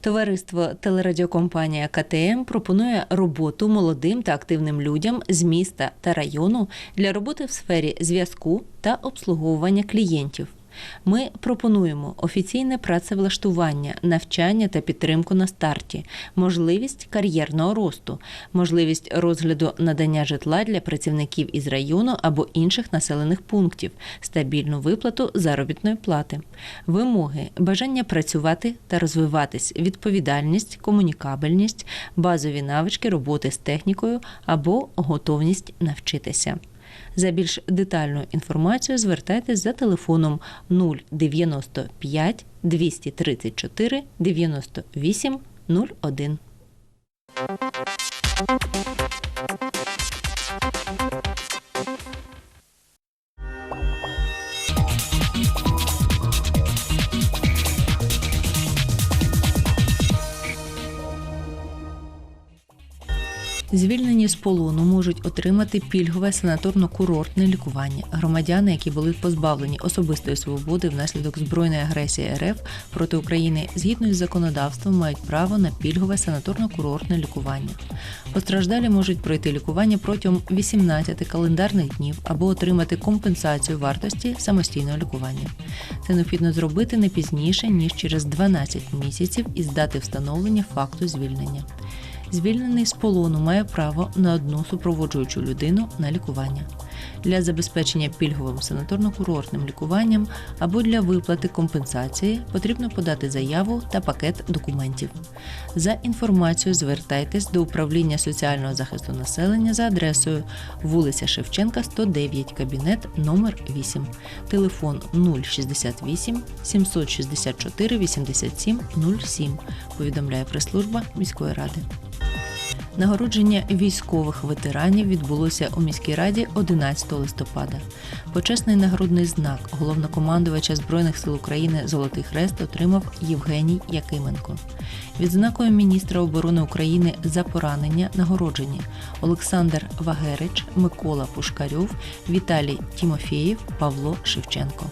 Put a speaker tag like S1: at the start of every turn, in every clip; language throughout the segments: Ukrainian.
S1: Товариство телерадіокомпанія КТМ пропонує роботу молодим та активним людям з міста та району для роботи в сфері зв'язку та обслуговування клієнтів. Ми пропонуємо офіційне працевлаштування, навчання та підтримку на старті, можливість кар'єрного росту, можливість розгляду надання житла для працівників із району або інших населених пунктів, стабільну виплату заробітної плати, вимоги, бажання працювати та розвиватись, відповідальність, комунікабельність, базові навички роботи з технікою або готовність навчитися. За більш детальною інформацією звертайтесь за телефоном 095 234 98 01. Звільнені з полону можуть отримати пільгове санаторно-курортне лікування. Громадяни, які були позбавлені особистої свободи внаслідок збройної агресії РФ проти України, згідно із законодавством, мають право на пільгове санаторно-курортне лікування. Постраждалі можуть пройти лікування протягом 18 календарних днів або отримати компенсацію вартості самостійного лікування. Це необхідно зробити не пізніше ніж через 12 місяців із дати встановлення факту звільнення. Звільнений з полону має право на одну супроводжуючу людину на лікування для забезпечення пільговим санаторно-курортним лікуванням або для виплати компенсації потрібно подати заяву та пакет документів. За інформацією звертайтесь до управління соціального захисту населення за адресою вулиця Шевченка, 109, кабінет номер 8, телефон 068 764 87 07, повідомляє прес-служба міської ради. Нагородження військових ветеранів відбулося у міській раді 11 листопада. Почесний нагрудний знак головнокомандувача Збройних сил України Золотий Хрест отримав Євгеній Якименко. Відзнакою міністра оборони України за поранення нагороджені Олександр Вагерич, Микола Пушкарьов, Віталій Тімофєєв, Павло Шевченко.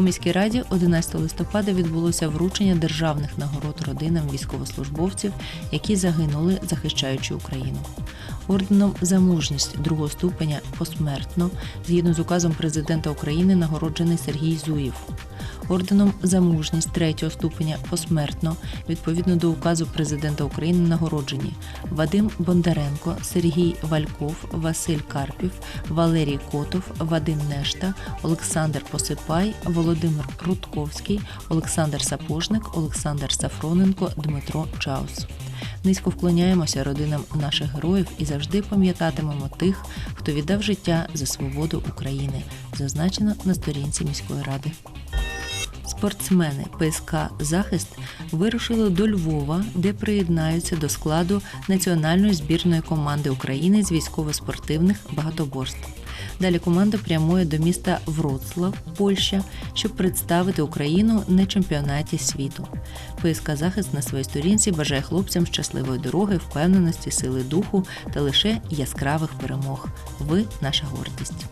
S1: У міській раді 11 листопада відбулося вручення державних нагород родинам військовослужбовців, які загинули, захищаючи Україну. Орденом за мужність другого ступеня посмертно, згідно з указом президента України, нагороджений Сергій Зуєв. Орденом за мужність третього ступеня посмертно, відповідно до указу президента України, нагороджені Вадим Бондаренко, Сергій Вальков, Василь Карпів, Валерій Котов, Вадим Нешта, Олександр Посипай, Володимир Рудковський, Олександр Сапожник, Олександр Сафроненко, Дмитро Чаус. Низько вклоняємося родинам наших героїв і завжди пам'ятатимемо тих, хто віддав життя за свободу України, зазначено на сторінці міської ради. Спортсмени ПСК Захист вирушили до Львова, де приєднаються до складу національної збірної команди України з військово-спортивних багатоборств. Далі команда прямує до міста Вроцлав, Польща, щоб представити Україну на чемпіонаті світу. ПСК Захист на своїй сторінці бажає хлопцям щасливої дороги, впевненості, сили духу та лише яскравих перемог. Ви наша гордість.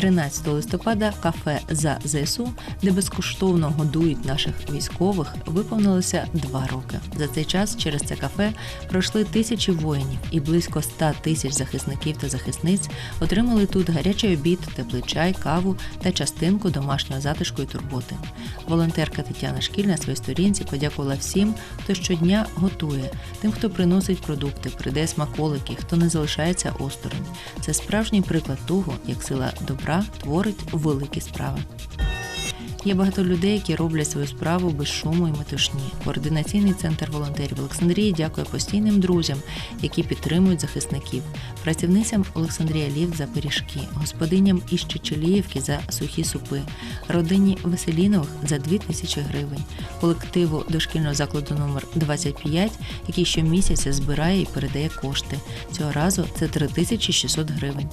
S1: 13 листопада кафе за ЗСУ, де безкоштовно годують наших військових, виповнилося два роки. За цей час через це кафе пройшли тисячі воїнів, і близько 100 тисяч захисників та захисниць отримали тут гарячий обід, теплий чай, каву та частинку домашнього затишку і турботи. Волонтерка Тетяна Шкіль на своїй сторінці подякувала всім, хто щодня готує, тим, хто приносить продукти, придає смаколики, хто не залишається осторонь. Це справжній приклад того, як сила добра творить великі справи. Є багато людей, які роблять свою справу без шуму і метушні. Координаційний центр волонтерів Олександрії дякує постійним друзям, які підтримують захисників, працівницям Олександрія Лів за пиріжки, господиням із Чечеліївки за сухі супи, родині Веселінових за 2 тисячі гривень, колективу дошкільного закладу номер 25, який щомісяця збирає і передає кошти. Цього разу це 3600 гривень.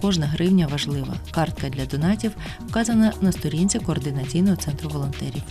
S1: Кожна гривня важлива. Картка для донатів вказана на сторінці координаційного центру волонтерів.